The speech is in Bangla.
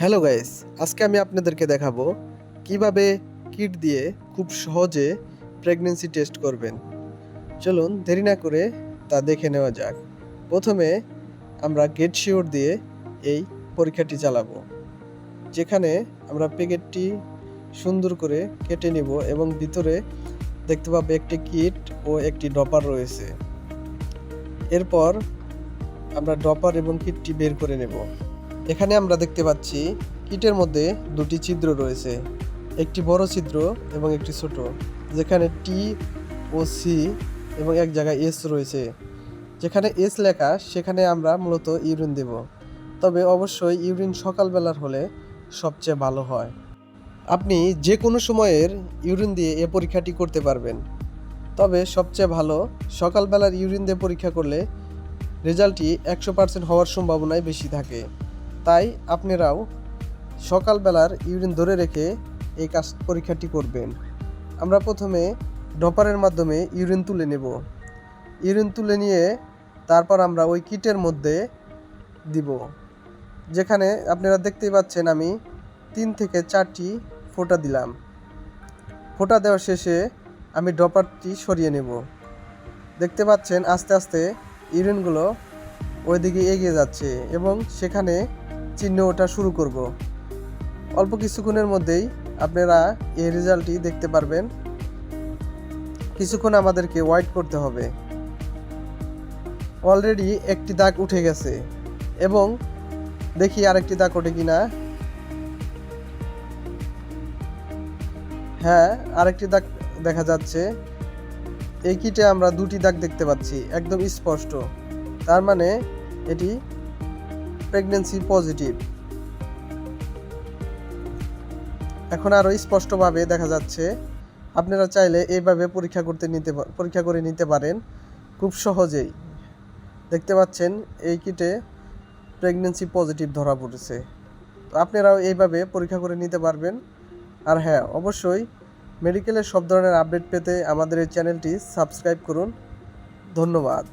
হ্যালো গাইস, আজকে আমি আপনাদেরকে দেখাবো কীভাবে কিট দিয়ে খুব সহজে প্রেগনেন্সি টেস্ট করবেন। চলুন দেরি না করে তা দেখে নেওয়া যাক। প্রথমে আমরা গেট শিওর দিয়ে এই পরীক্ষাটি চালাবো, যেখানে আমরা প্যাকেটটি সুন্দর করে কেটে নিব এবং ভিতরে দেখতে পাবো একটি কিট ও একটি ডপার রয়েছে। এরপর আমরা ডপার এবং কিটটি বের করে নেব। এখানে আমরা দেখতে পাচ্ছি কিটের মধ্যে দুটি ছিদ্র রয়েছে, একটি বড় ছিদ্র এবং একটি ছোট, যেখানে টি ও সি এবং এক জায়গায় এস রয়েছে। যেখানে এস লেখা, সেখানে আমরা মূলত ইউরিন দেব। তবে অবশ্যই ইউরিন সকালবেলার হলে সবচেয়ে ভালো হয়। আপনি যে কোনো সময়ের ইউরিন দিয়ে এ পরীক্ষাটি করতে পারবেন। তবে সবচেয়ে ভালো, সকালবেলার ইউরিন দিয়ে পরীক্ষা করলে রেজাল্টটি একশো পার্সেন্ট হওয়ার সম্ভাবনাই বেশি থাকে। তাই আপনারাও সকালবেলার ইউরিন ধরে রেখে এই কাজ পরীক্ষাটি করবেন। আমরা প্রথমে ডপারের মাধ্যমে ইউরিন তুলে নেব। ইউরিন তুলে নিয়ে তারপর আমরা ওই কিটের মধ্যে দিব। যেখানে আপনারা দেখতেই পাচ্ছেন আমি তিন থেকে চারটি ফোঁটা দিলাম। ফোঁটা দেওয়ার শেষে আমি ডপারটি সরিয়ে নেব। দেখতে পাচ্ছেন আস্তে আস্তে ইউরিনগুলো ওইদিকে এগিয়ে যাচ্ছে এবং সেখানে চিহ্ন ওঠা শুরু করব। অল্প কিছুক্ষণের মধ্যেই আপনারা এই রেজাল্টটি দেখতে পারবেন। কিছুক্ষণ আমাদেরকে ওয়াইট করতে হবে। অলরেডি একটি দাগ উঠে গেছে এবং দেখি আরেকটি দাগ ওঠে কিনা। হ্যাঁ আরেকটি দাগ দেখা যাচ্ছে। এই কিটে আমরা দুটি দাগ দেখতে পাচ্ছি, একদম স্পষ্ট। তার মানে এটি প্রেগনেন্সি পজিটিভ এখন আরও স্পষ্টভাবে দেখা যাচ্ছে, আপনারা চাইলে এইভাবে পরীক্ষা করতে নিতে পরীক্ষা করে নিতে পারেন খুব সহজেই। দেখতে পাচ্ছেন, এই কিটে প্রেগনেন্সি পজিটিভ ধরা পড়েছে। তো আপনারাও এইভাবে পরীক্ষা করে নিতে পারবেন। আর হ্যাঁ অবশ্যই মেডিকেলের সব ধরনের আপডেট পেতে আমাদের এই চ্যানেলটি সাবস্ক্রাইব করুন। ধন্যবাদ।